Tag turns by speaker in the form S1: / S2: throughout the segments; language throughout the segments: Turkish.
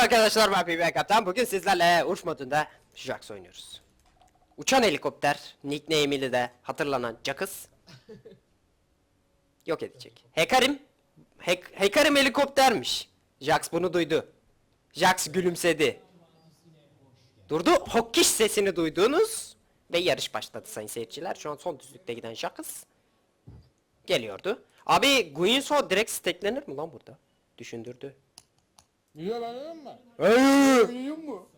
S1: Merhaba arkadaşlar ben PB Kaptan. Bugün sizlerle uç modunda Jax oynuyoruz. Uçan helikopter nickname ile de hatırlanan Jackız yok edecek. Hekarim Hek Hekarim helikoptermiş. Jax bunu duydu. Jax gülümsedi. Durdu. Hokkiş sesini duydunuz ve yarış başladı sayın seyirciler. Şu an son düzlükte giden Jackız geliyordu. Abi Guinso direkt steklenir mi lan burada? Düşündürdü.
S2: Yiyor mu?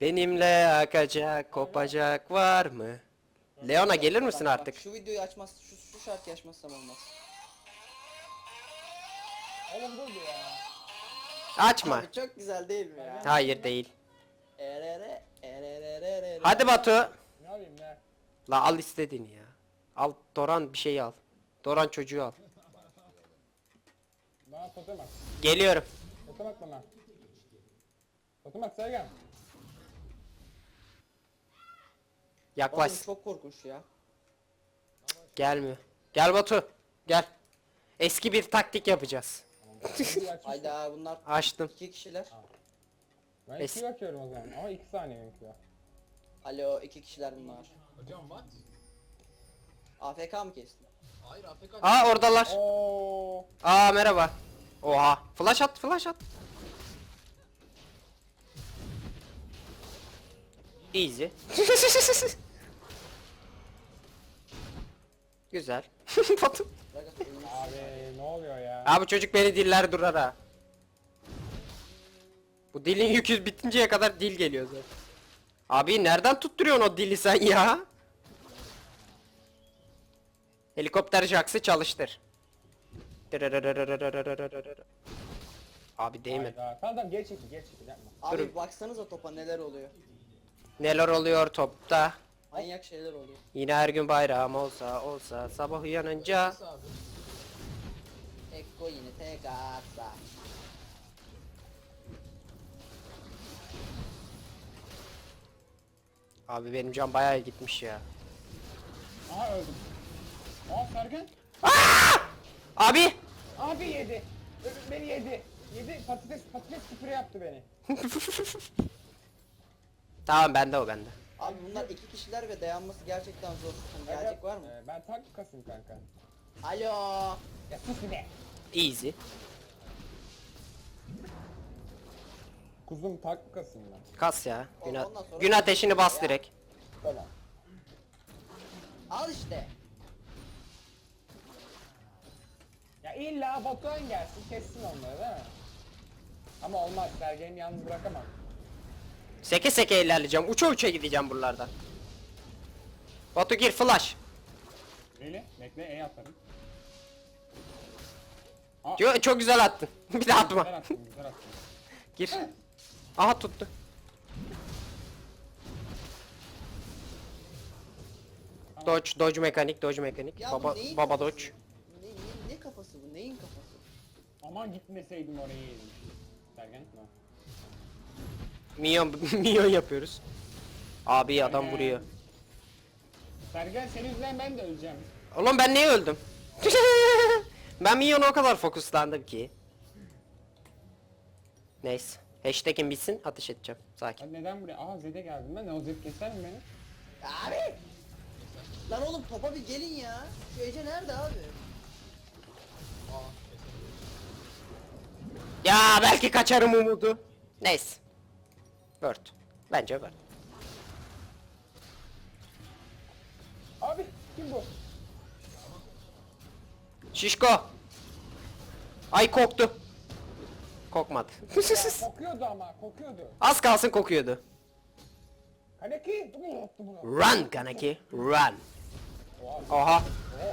S1: Benimle akacak, kopacak var mı? Leona gelir misin
S3: Bak, bak,
S1: artık?
S3: Şu videoyu açmaz, şu, şu şarkıyı açmazsam olmaz.
S2: Oğlum dur ya.
S1: Açma.
S3: Abi çok güzel değil mi ya?
S1: Hayır değil.
S3: Erere, ererererere.
S1: Hadi Batu.
S2: Ne yapayım ne?
S1: La al istediğini ya. Al Doran bir şey al. Doran çocuğu al.
S2: Bana totem at.
S1: Geliyorum.
S2: Totem at bana. Totem at Sergen.
S1: Yaklaş.
S3: Oğlum çok korkunç ya.
S1: Gelmiyor. Gel Batu. Gel. Eski bir taktik yapacağız.
S3: Hayda bunlar
S1: Açtım.
S3: iki kişiler.
S2: Ben
S1: Es-
S2: iki bakıyorum o zaman ama iki saniye var.
S3: Alo iki kişiler bunlar.
S4: Hocam what?
S3: AFK mı kestin?
S4: Hayır AFK.
S1: Aa oradalar.
S2: Oo.
S1: Aa merhaba. Oha. Flash at, flash at. Easy. Güzel. Batu.
S2: Abi ne oluyor ya?
S1: Abi bu çocuk beni diller durar ha. Bu dilin yükü bitinceye kadar dil geliyor zaten. Abi nereden tutturuyorsun o dili sen ya? Helikopter jaksı çalıştır. Abi değmedi.
S2: Hayda. Tamam tamam geri çekil geri çekil yapma.
S3: Abi
S1: Dur.
S3: baksanıza topa neler oluyor.
S1: Neler oluyor topta?
S3: Manyak şeyler oluyor.
S1: Yine her gün bayram olsa olsa sabah uyanınca.
S3: Ekko yine tek atsa.
S1: Abi benim can bayağı gitmiş ya.
S2: Aha öldüm. Aa Sergen.
S1: Abi!
S2: Abi yedi. Ö- Beni yedi. Yedi patates patates küpürü yaptı beni.
S1: Tamam bende o bende.
S3: Abi bunlar iki kişiler ve dayanması gerçekten zor. Hani gelecek var mı?
S2: Ee, ben tank kasım kanka.
S3: Alo.
S2: Ya sus bir de.
S1: Easy.
S2: Kuzum tank kasım ben.
S1: Kas ya. Gün,
S3: Ondan sonra-
S1: gün ateşini bas
S3: Ya.
S1: direkt.
S2: Tamam.
S3: Al işte.
S2: İlla Batuhan gelsin kessin onları değil mi? Ama olmaz Sergen'i yalnız bırakamam.
S1: Seke seke ilerleyeceğim. Uça uça gideceğim buralardan. Batu gir flash.
S2: Really? Bekle E atarım. Aa,
S1: Yo, çok güzel attın. bir daha atma.
S2: Güzel attım güzel attım.
S1: Gir. Aha tuttu. Dodge, dodge mekanik, dodge mekanik.
S3: Ya
S1: baba
S3: neyin
S1: baba dodge.
S3: Ne, ne, ne kafası bu? Neyin kafası?
S2: Aman gitmeseydim oraya yedim. Sergen no.
S1: Minyon, minyon yapıyoruz. Abi adam
S2: Aynen.
S1: vuruyor.
S2: Sergen senin yüzünden ben de öleceğim.
S1: Oğlum ben niye öldüm? ben minyona o kadar fokuslandım ki. Neyse. Hashtag'im bitsin ateş edeceğim. Sakin.
S2: Ben neden buraya? Aa Zed'e geldim ben. Ne o Zed keser mi beni?
S3: Abi! Lan oğlum topa bir gelin ya. Şu Ece nerede abi?
S1: Ya belki kaçarım umudu. Neyse. Word. Bence Word.
S2: Abi kim bu?
S1: Şişko. Ay koktu. Kokmadı.
S2: Ya, kokuyordu ama kokuyordu.
S1: Az kalsın kokuyordu.
S2: Kaneki.
S1: Run Kaneki. Run.
S2: Oha.
S1: Oha.
S2: Oha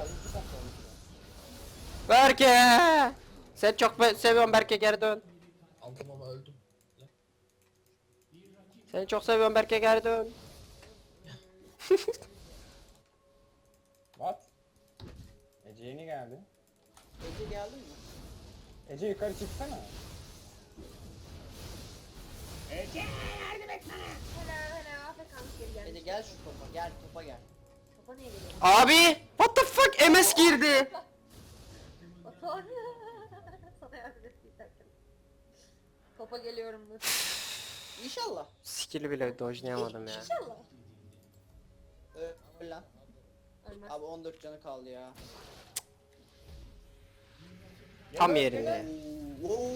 S2: iki dakika olmuş ya.
S1: Berke. Sen çok be- seviyorum Berke geri dön.
S4: Aldım ama öldüm.
S1: Seni çok seviyorum Berke geri dön.
S2: What? Ece yeni geldi.
S3: Ece geldin mi?
S2: Ece yukarı çıksana. Ece yardım et bana.
S5: Hala hala Afrikan geri
S3: Ece
S5: gelmiş.
S3: gel şu topa gel topa gel.
S5: Topa niye geliyor?
S1: Abi. What the fuck? MS girdi.
S5: Sana yardım ettiği derken. Topa geliyorum dur.
S3: İnşallah.
S1: Skill'i bile dojlayamadım ya.
S5: İnşallah.
S3: Öl lan.
S5: Ölmez.
S3: Abi 14 canı kaldı ya.
S1: Tam yerinde.
S3: Oo.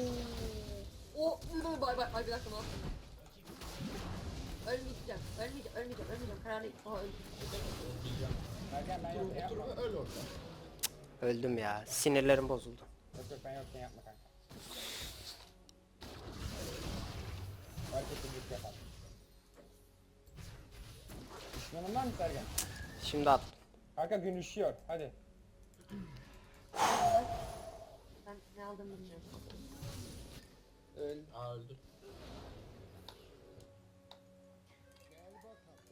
S5: O bay bay. Ay bir dakika ne yaptım ben? Ölmeyeceğim. Ölmeyeceğim. Ölmeyeceğim. Ölmeyeceğim. Kararlıyım. Aha öldüm.
S2: Sergen ben
S4: Dur
S2: yokken
S4: otur ve öl orada.
S1: Öldüm ya. Sinirlerim bozuldu.
S2: Yok yok ben yokken yapma kanka. Herkes birlikte yapar. Var mı Sergen?
S1: Şimdi at.
S2: Kanka gün üşüyor. Hadi.
S5: Ben ne aldım bilmiyorum.
S3: Öl.
S4: Aa öldüm.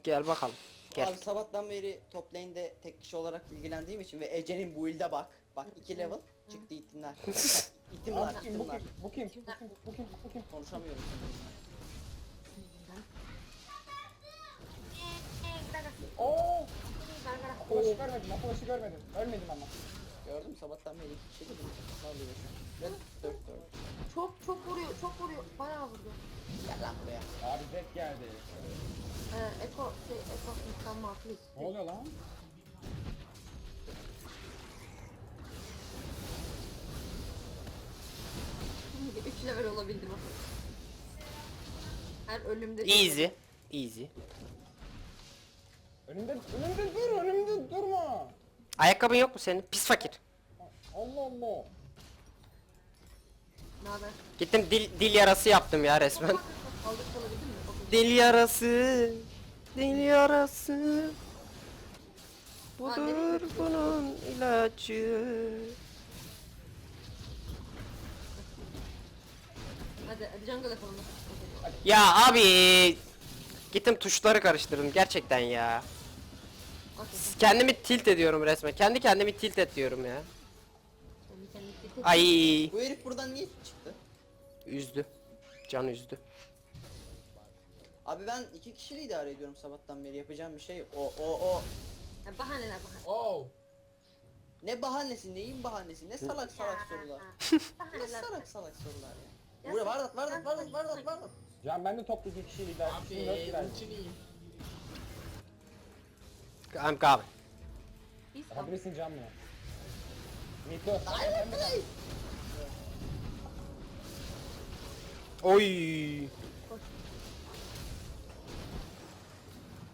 S1: Gel bakalım. Gel.
S3: Abi sabahtan beri top lane'de tek kişi olarak ilgilendiğim için ve Ece'nin build'e bak. Bak 2 level çıktı itimler. İtimler,
S2: Abi kim bu
S3: itimler.
S2: kim? Bu kim? Bu kim? Bu kim? Bu kim?
S3: Konuşamıyorum.
S2: Oo!
S5: Gargara.
S2: Apolaşı görmedim. Apolaşı görmedim. Ölmedim ama.
S3: Gördün mü sabahtan beri iki kişi dedim. Ne oluyor şu? Ben 4 4.
S5: Çok çok vuruyor. Çok vuruyor. Bayağı vurdu.
S3: Gel lan buraya.
S2: Abi Zed geldi.
S5: Ee, Eko şey Eko insan mafiyet.
S2: Ne oluyor lan?
S5: 3 level olabildim. Her ölümde
S1: Easy. Easy.
S2: Önümde, önümde dur, önümde durma.
S1: Ayakkabın yok mu senin? Pis fakir.
S2: Allah Allah.
S5: Ne haber?
S1: Gittim dil, dil yarası yaptım ya resmen.
S5: Aldık kalabildin mi? Okey.
S1: Dil yarası. Dil yarası. Budur bunun ilacı.
S5: Hadi hadi jungle yapalım. Okey.
S1: Ya abi. Gittim tuşları karıştırdım gerçekten ya. Kendimi tilt ediyorum resmen. Kendi kendimi tilt ediyorum ya.
S5: Kendi kendine git.
S1: Ay
S3: Bu herif buradan niye çıktı?
S1: üzdü. Can üzdü.
S3: Abi ben iki kişiyle idare ediyorum sabahtan beri yapacağım bir şey. yok. O o o.
S5: Ha, bahaneler bahane.
S4: Oh.
S3: Ne bahanesi neyin bahanesi ne salak salak sorular. Ne
S5: Bahaneler.
S3: salak salak sorular ya.
S5: Ya
S3: Buraya vardık vardık vardık vardık vardık.
S2: Can ben de toplu iki kişiyle idare
S4: Abi
S2: gider.
S4: ultiliyim.
S1: I'm coming.
S2: Yapabilirsin Can bunu. Mito.
S3: Aynen play.
S1: Oy.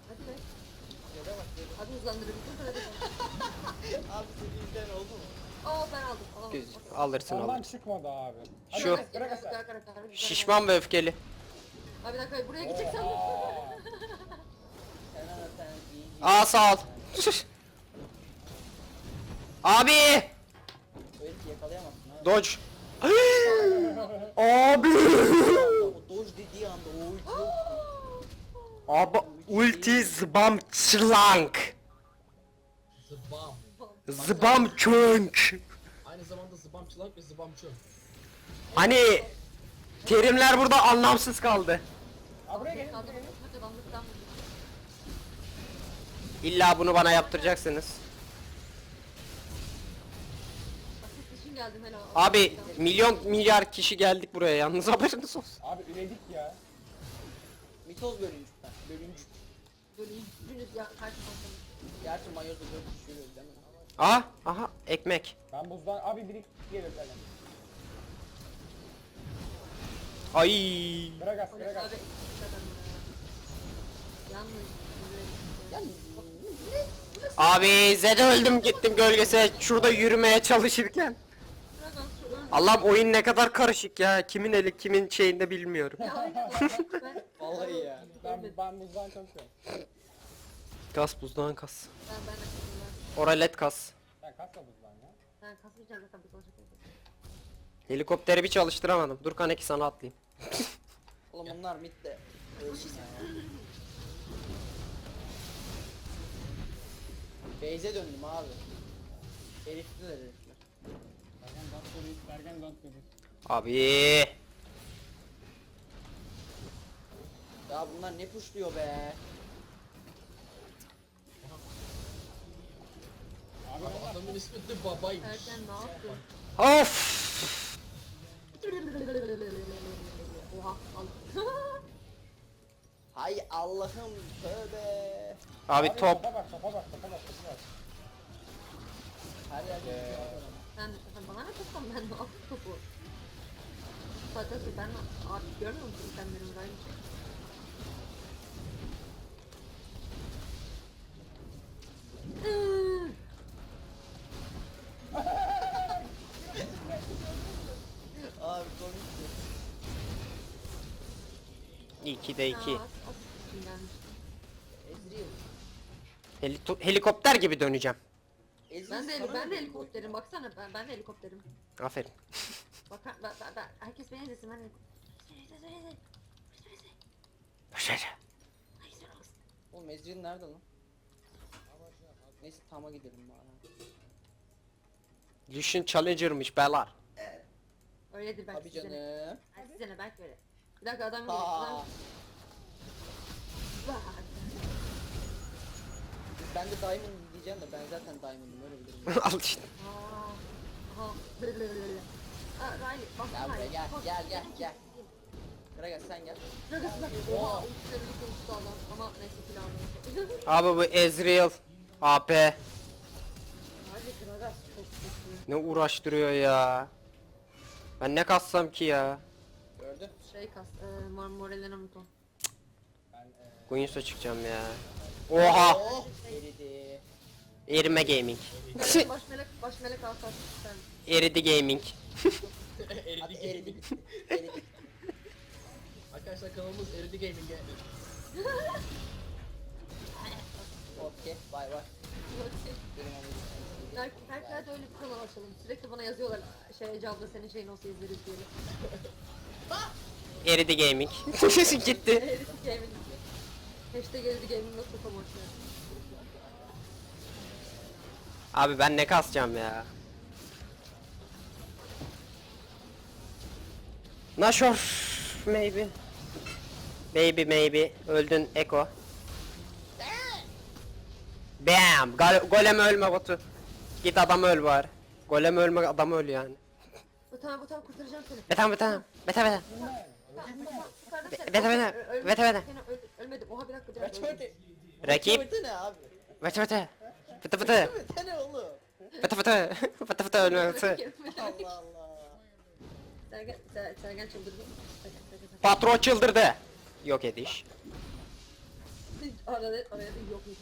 S5: Hadi be. Hadi hızlandırabilirsin. Hadi.
S3: Abi senin yüzden oldu mu?
S5: Oo ben aldım. Alamadım.
S1: Göz-
S5: Okey.
S1: Alırsın
S2: Oradan
S1: alırsın.
S2: çıkmadı abi. Hadi
S1: Şu.
S2: bırak,
S5: Bırak.
S1: Şişman ve öfkeli.
S5: Abi bir dakika buraya gidecek sandım.
S2: Oha.
S3: Fena sen iyi.
S1: Aa sağ ol. Abi.
S3: Yakalayamazsın ha.
S1: Dodge. Abi.
S3: O doj dediği anda o ulti yok.
S1: Abi ulti zbam çlank.
S4: Zıbam.
S1: Zbam çönk.
S4: Aynı zamanda zıbamçılık ve zıbamçı.
S1: Hani terimler burada anlamsız kaldı.
S2: Abi buraya gelin.
S5: Kaldım.
S2: buraya gelin.
S5: Hadi adamlıktan vurdum.
S1: İlla bunu bana yaptıracaksınız. Abi milyon milyar kişi geldik buraya yalnız haberiniz olsun.
S2: Abi üredik ya.
S3: Mitoz bölüncük ben. Bölüncük.
S5: Yüzünüz ya karşı.
S3: Gerçi mayozda böyle düşürüyoruz değil mi?
S1: Aha aha ekmek.
S2: Ben buzdan abi biri gelir Sergen.
S1: Ay.
S2: Gragas,
S5: Öyle
S2: Gragas.
S5: abi eksik adam ya. Yalnız.
S1: Abi Zed öldüm gittim gölgese şurada yürümeye çalışırken. Allah'ım oyun ne kadar karışık ya. Kimin eli kimin şeyinde bilmiyorum.
S3: Vallahi ya.
S2: Ben, ben buzdan çalışıyorum.
S1: Kas buzdan kas.
S5: Ben ben de katılıyorum.
S1: Oralet kas.
S2: Ben kasma buzdan ya.
S5: Ben kasmayacağım zaten bir konuşacak.
S1: Helikopteri bir çalıştıramadım. Dur Kaneki sana atlayayım.
S3: Oğlum bunlar midde. Ölsün ya. Beyze döndüm abi. Herifliler herifler.
S2: Sergen dans ediyor, Sergen dans ediyor.
S1: Abi.
S3: Ya bunlar ne puşluyor be.
S2: Abi
S4: adamın ismi The Baba'ymış.
S5: Erken ne yaptın?
S1: Of.
S5: al al.
S3: Hay Allah'ım tövbe.
S1: Abi top.
S2: Topa bak topa bak topa bak topa bak.
S3: Her yerde
S2: Ee,
S3: bir adam.
S5: sen, bana ne tutsan ben de al topu. Zaten ben artık görmüyor musun sen benim aynı şey. Iıı.
S3: Abi komikti.
S1: 2'de 2.
S5: Ya,
S1: Heli- helikopter gibi döneceğim.
S5: Ben de, ben de helikopterim baksana ben, ben de helikopterim.
S1: Aferin.
S5: Bak ben, ben, ben, herkes beni izlesin ben helikopterim.
S1: Başarı.
S3: Oğlum Ezreal nerede lan? Neyse tama gidelim bari.
S1: Lucian Challenger'mış belar.
S5: Öyledir belki
S3: Tabii
S5: size ne.
S3: canım.
S5: Belki size ne belki öyle. Bir dakika adam
S3: Aa,
S5: geliyor.
S3: Ben de Diamond diyeceğim de ben zaten Diamond'ım öyle bilirim.
S1: Al işte.
S5: Aha. Aa Riley bak.
S3: Gel buraya, gel, gel, gel, gel. Gragas sen gel.
S5: Bak. Oha. Ultilerini konuştu adam. Ama neyse silahını.
S1: Abi bu Ezreal. AP.
S5: Riley Gragas çok kötü.
S1: Ne uğraştırıyor ya. Ben ne kassam ki ya.
S3: Gördün.
S5: Şey kas. Eee mor moralena muton.
S1: Guins'a çıkacağım ya. Oha.
S3: Oh, eridi.
S1: Erime Gaming.
S5: baş melek baş melek alsat sen.
S1: Eridi Gaming.
S4: Eridi
S3: eridi.
S4: Gaming.
S3: eridi.
S4: Arkadaşlar kanalımız Eridi Gaming'e.
S3: Okey, bay bay.
S5: Herkese öyle bir kanal açalım. Sürekli bana yazıyorlar. Şey Ece abla senin şeyin olsa izleriz diye.
S1: Eridi Gaming. Gitti.
S5: Herif gaming. Hashtag Eridi gaming nasıl promotion.
S1: Abi ben ne kasacağım ya. Nashor maybe. Maybe maybe. Öldün Eko. Bam! Gal- golem ölme Batu. Git adam öl bari. Golem ölme adam öl yani.
S5: Tamam bu tamam kurtaracağım seni.
S1: Betam betam. Beta beta.
S5: Tamam, tamam, kurtardım seni.
S1: Vete, vete,
S5: Ö- ölmedim,
S1: vete, vete.
S5: seni öl- Ölmedim. Oha bir dakika bir dakika.
S3: öte?
S1: Rakip.
S3: Öte ne abi?
S1: Beta beta. Fıtı fıtı.
S3: Öte ne oğlum?
S1: Fıtı fıtı. Fıtı fıtı ölme fıtı.
S3: Allah Allah.
S5: Sergen, Ser- Sergen çıldırdı. Sergen, Sergen, Sergen.
S1: Patron çıldırdı. Yok ediş.
S5: Arada, arada bir yok yok.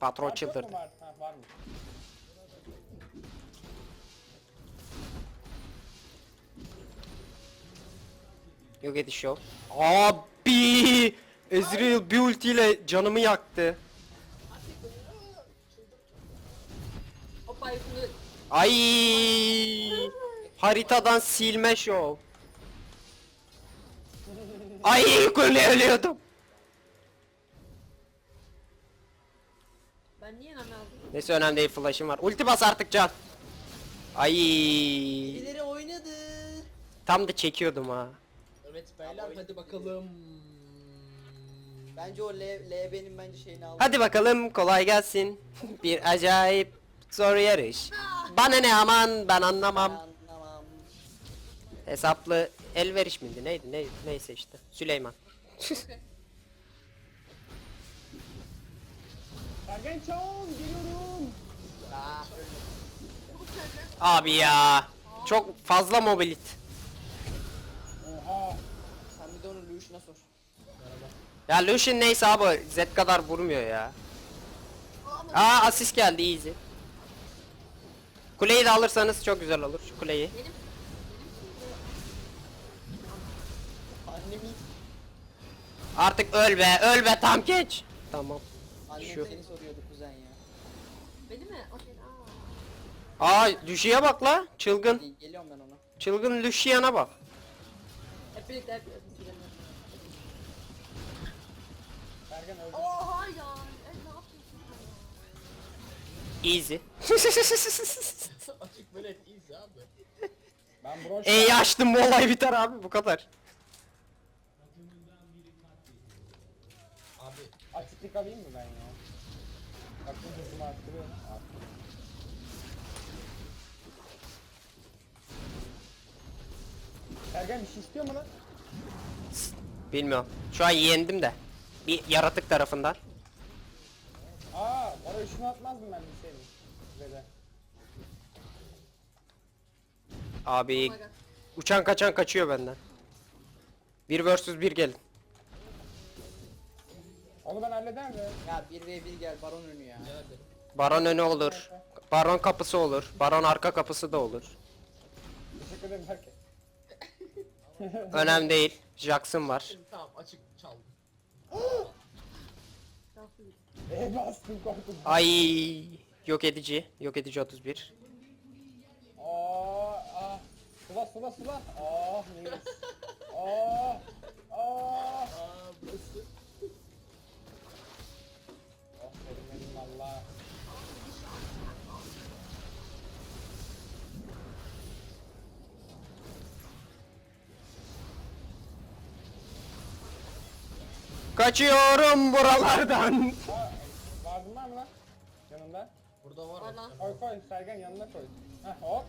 S1: Patron
S2: var, çok mu
S1: çıldırdı.
S2: Var, ha, var mı?
S1: Yok ediş yok. Abi! Ezreal bir ultiyle canımı yaktı. Ay! Haritadan silme şov. Ay kule ölüyordum.
S5: Ben niye aldım?
S1: Neyse önemli değil flash'ım var. Ulti bas artık can. Ay!
S3: Birileri oynadı.
S1: Tam da çekiyordum ha.
S4: Evet beyler hadi bakalım.
S3: Bence o L, LB'nin bence şeyini aldı.
S1: Hadi bakalım kolay gelsin. Bir acayip zor yarış. Bana ne aman ben anlamam.
S3: Anlamam.
S1: Hesaplı elveriş miydi neydi neydi neyse işte. Süleyman.
S2: Sergen Çağın geliyorum.
S3: Aa,
S1: Abi ya. Çok fazla mobilit.
S2: Oha.
S3: sen bir de onu Lucian'a sor.
S1: Ya Lucian neyse abi Z kadar vurmuyor ya. Aa asist geldi easy. Kuleyi de alırsanız çok güzel olur şu kuleyi.
S5: Benim
S3: Annemin,
S1: Artık öl be öl be tam geç. Tamam.
S3: annem
S1: Şu.
S3: seni soruyordu kuzen ya.
S5: beni mi? Okey. Aa.
S1: Aa Lucian'a bak la. Çılgın.
S3: Gel- Geliyorum ben ona.
S1: Çılgın Lucian'a bak.
S5: Hep birlikte hep birlikte.
S2: Sergen öldü.
S5: Oha ya. E, ne yapıyorsun?
S1: Easy.
S4: Açık böyle easy abi.
S2: Ben bronz.
S1: E'yi açtım bu olay biter abi bu kadar.
S4: Abi
S2: Açıklık alayım mı ben ya? Bak bu hızımı arttırıyorum. Arttırıyorum. Sergen bir şey istiyor mu lan?
S1: Bilmiyorum. Şu an yendim de. Bir yaratık tarafından.
S2: Aa, oraya şunu atmazdım ben bir şeyim. Size de.
S1: Abi
S5: Oh
S1: uçan kaçan kaçıyor benden. 1 vs 1 gelin.
S2: Onu ben hallederim.
S3: Ya 1v1 gel baron önü ya.
S1: Baron önü olur. Baron kapısı olur. Baron arka kapısı da olur.
S2: Teşekkür ederim herkes.
S1: Önemli değil. Jackson var.
S4: Tamam açık.
S1: Ay yok edici. Yok edici 31.
S2: Aa, aa. Sula sula sula. Aa, minis. Aa, aa.
S1: Kaçıyorum buralardan.
S2: Vardın var mı lan? Yanında.
S4: Burada var.
S5: Lan.
S2: Koy koy Sergen yanına koy. Heh hop.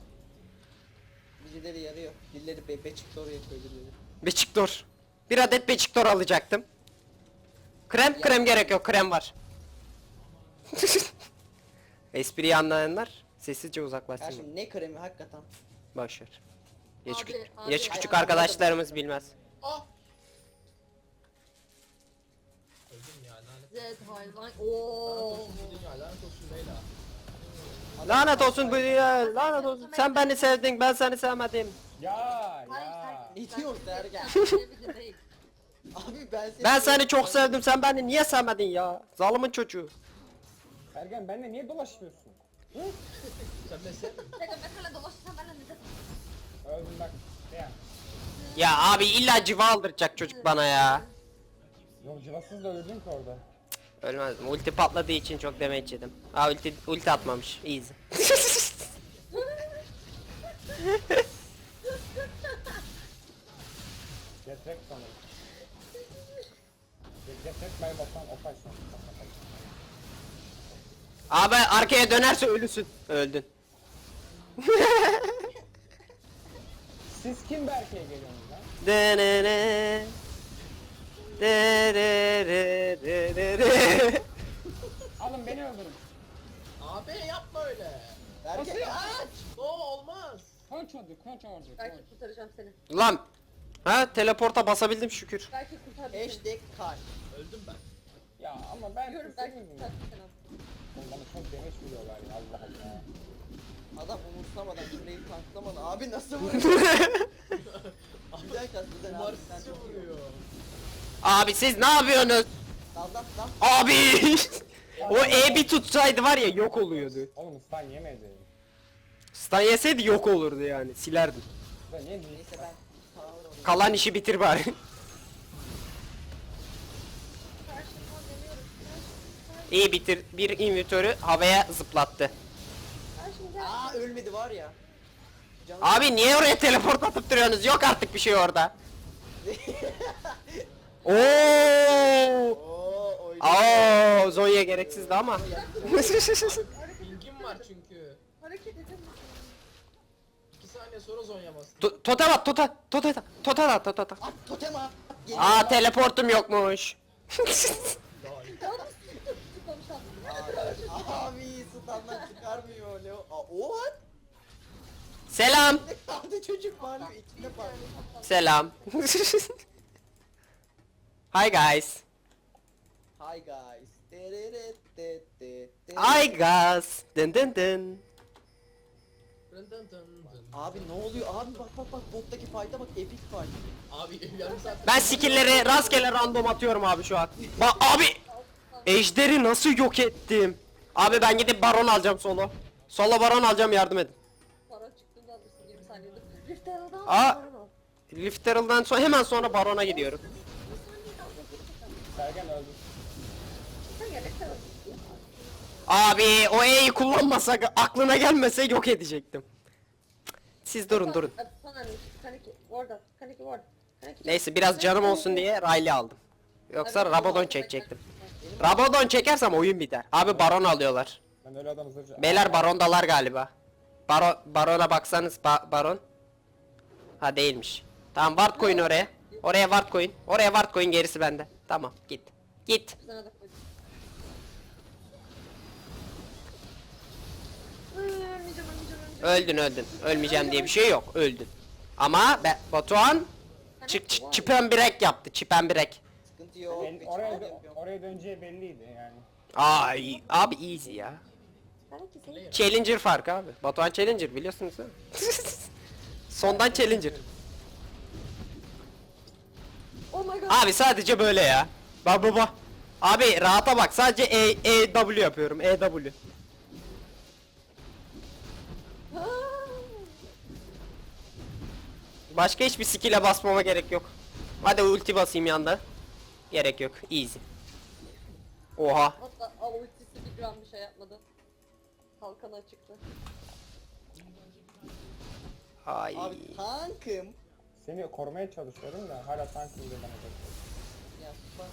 S3: Birileri yarıyor. Dilleri bebe çıktı oraya koydu dedi.
S1: Beçiktor. Bir adet Beçiktor alacaktım. Krem krem gerek yok krem var. Espriyi anlayanlar sessizce
S3: Ya
S1: uzaklaşsın.
S3: şimdi ne kremi hakikaten.
S1: Boşver. Yaş,
S5: Abi,
S1: küçük,
S5: abi.
S1: yaş küçük
S3: Ay,
S1: arkadaşlarımız bilmez.
S4: Ah! Ya lanet.
S5: Oo.
S4: Olsun bu dünya lanet olsun Leyla.
S1: Lanet olsun bu ya, lanet olsun. Sen beni sevdin, ben seni sevmedim.
S2: Ya ya.
S3: Ne diyorsun Sergen? Abi ben seni...
S1: Ben seni çok sevdim, sen beni niye sevmedin ya? Zalimin çocuğu.
S2: Sergen benimle niye dolaşmıyorsun? Hı?
S4: Sen de.
S5: Sergen mesela dolaşırsan benimle neden?
S2: Öldüm bak. Ya.
S1: Ya abi illa civa aldıracak çocuk bana ya.
S2: Yok cıvasız da öldün ki orada.
S1: Ölmezdim. Ulti patladığı için çok damage yedim. Aa ulti, ulti atmamış. Easy.
S2: Getrek sanırım. Getrek ben basan operasyon.
S1: Abi arkaya dönerse ölüsün. Öldün.
S2: Siz kim Berke'ye geliyorsunuz lan?
S1: Denene. Derererererere.
S2: Alın beni öldürün.
S4: Abi yapma öyle.
S3: Sergen aç!
S4: O olmaz.
S2: Konç oldu, konç oldu.
S5: Belki kurtaracağım seni.
S1: Lan. Ha teleporta basabildim şükür.
S5: Belki kurtaracağım seni.
S3: Hashtag.
S4: Öldüm ben.
S2: Ya ama ben
S5: Biliyorum belki kurtaracağım seni.
S2: Oğlum Bana çok demeç vuruyorlar ya Allah Allah.
S3: Adam umursamadan şurayı tanklamadı. Abi nasıl vuruyor? bir dakika bir dakika abi sen
S4: Umarsızca vuruyor.
S1: Abi siz ne yapıyorsunuz?
S3: Dal dal dal.
S1: Abi. o E bir tutsaydı var ya yok oluyordu.
S2: Oğlum stun yemedi.
S1: Stun yeseydi yok olurdu yani. Silerdim.
S2: Ben niye değil?
S3: Neyse ben tavır olayım.
S1: Kalan işi bitir bari.
S5: Karşıma.
S1: İyi bitir. Bir invitörü havaya zıplattı.
S5: Karşıma gel.
S3: Aa ölmedi var ya. Canım
S1: Abi niye oraya teleport atıp duruyorsunuz? Yok artık bir şey orada. Oo!
S3: Oo oydu.
S1: Aa, Zonya gereksizdi ama.
S4: Pingim var çünkü.
S5: Hareket edin.
S4: 2 saniye sonra zonya.
S1: To- totem at, tota, tota, tota at, tota at.
S3: At totem at. Geliyor.
S1: Aa, teleportum yokmuş.
S3: Abi standdan çıkarmıyor Leo. Aa o what?
S1: Selam.
S3: Ne kaldı çocuk var ya içinde var.
S1: Selam. Hi guys.
S3: Hi guys.
S1: Hi guys. Dın dın dın.
S4: Dın dın dın dın.
S3: Abi ne oluyor? Abi bak bak bak bottaki fight'a bak epic fight.
S4: Abi yarım saat.
S1: Ben skill'leri rastgele random atıyorum abi şu an. Ba abi. Ejderi nasıl yok ettim? Abi ben gidip baron alacağım solo. Solo baron alacağım yardım edin.
S5: Para çıktığında alırsın 20 saniyede. Para al.
S1: Lifteral'dan sonra hemen sonra barona gidiyorum.
S5: Bir saniyede al, geri çekelim.
S2: Sergen öldü.
S1: Abi o E'yi kullanmasak aklına gelmese yok edecektim. Siz durun durun. Neyse biraz canım olsun diye Riley aldım. Yoksa Rabadon çekecektim. Rabadon çekersem oyun biter. Abi baron alıyorlar.
S2: Ben öyle adam hızlıca.
S1: Beyler barondalar galiba. Baro barona baksanız ba- baron. Ha değilmiş. Tamam ward koyun oraya. Oraya ward koyun. Oraya ward koyun gerisi bende. Tamam git. Git.
S5: Ölmeyeceğim, ölmeyeceğim, ölmeyeceğim.
S1: Öldün öldün. Ölmeyeceğim diye bir şey yok. Öldün. Ama ben, Batuhan çık çipen birek yaptı. Çipen birek.
S3: Sıkıntı yok.
S2: Ben oraya dö- oraya döneceği belliydi yani.
S1: Ay abi easy ya. Challenger farkı abi. Batuhan Challenger biliyorsunuz değil mi? Sondan Challenger.
S5: My god.
S1: Abi sadece böyle ya. Bak baba. Abi rahata bak. Sadece E, e W yapıyorum. E W. Başka hiçbir skill'e basmama gerek yok. Hadi ulti basayım yanda. Gerek yok. Easy. Oha.
S5: Hatta a, ultisi bir gram bir şey yapmadı. Kalkanı açıktı.
S1: Ay.
S3: Abi tankım.
S2: Seni korumaya çalışıyorum da hala bana bakıyor.
S3: Ya sus lan.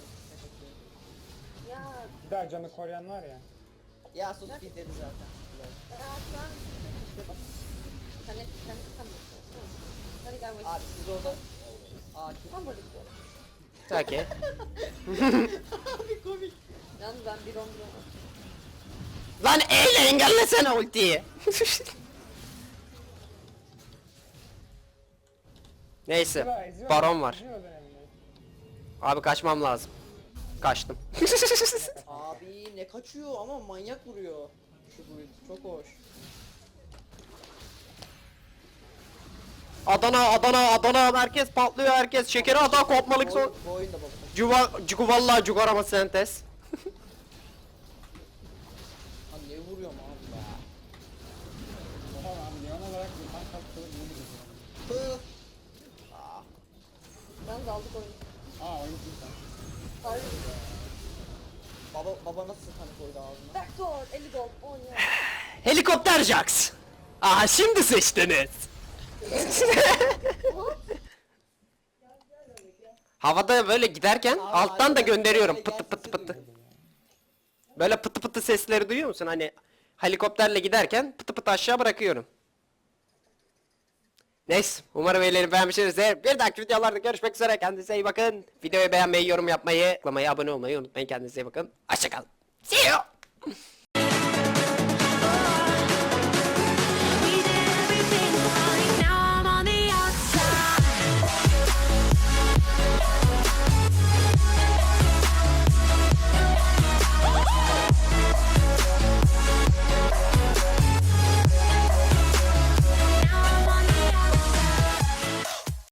S3: Ne?
S5: Ya,
S2: Bir daha canı koruyan var ya.
S3: Ya sus dedi zaten.
S5: ya sen işte bak. Sen sen sen sen. Hadi gel bakayım.
S3: Abi siz orada... Aa kim?
S5: Tam böyle gidiyorum.
S1: Okey.
S3: Abi komik.
S5: Yalnız ben bir on bir on.
S1: Lan E ile engellesene ultiyi. Neyse. Baron var. Abi kaçmam lazım. Kaçtım.
S3: Abi ne kaçıyor ama manyak vuruyor. Şu build çok hoş.
S1: Adana Adana Adana herkes patlıyor herkes şekeri ada kopmalık son.
S3: bu oyunda baba.
S1: Cuva Cuguvalla Cugarama sentes.
S5: Yalnız aldık oyunu.
S2: Aa oyun değil sen.
S5: Harbi.
S3: baba baba nasıl tank koydu ağzına?
S5: Backdoor 50 gold. Oh ya.
S1: Helikopter Jax. Aha şimdi seçtiniz. Havada böyle giderken alttan da gönderiyorum pıtı pıtı pıtı. Böyle pıtı pıtı sesleri duyuyor musun? Hani helikopterle giderken pıtı pıtı aşağı bırakıyorum. Neyse umarım eğlenip beğenmişsinizdir. Bir dahaki videolarda görüşmek üzere. Kendinize iyi bakın. Videoyu beğenmeyi, yorum yapmayı, tıklamayı, abone olmayı unutmayın. Kendinize iyi bakın. Hoşçakalın. See you.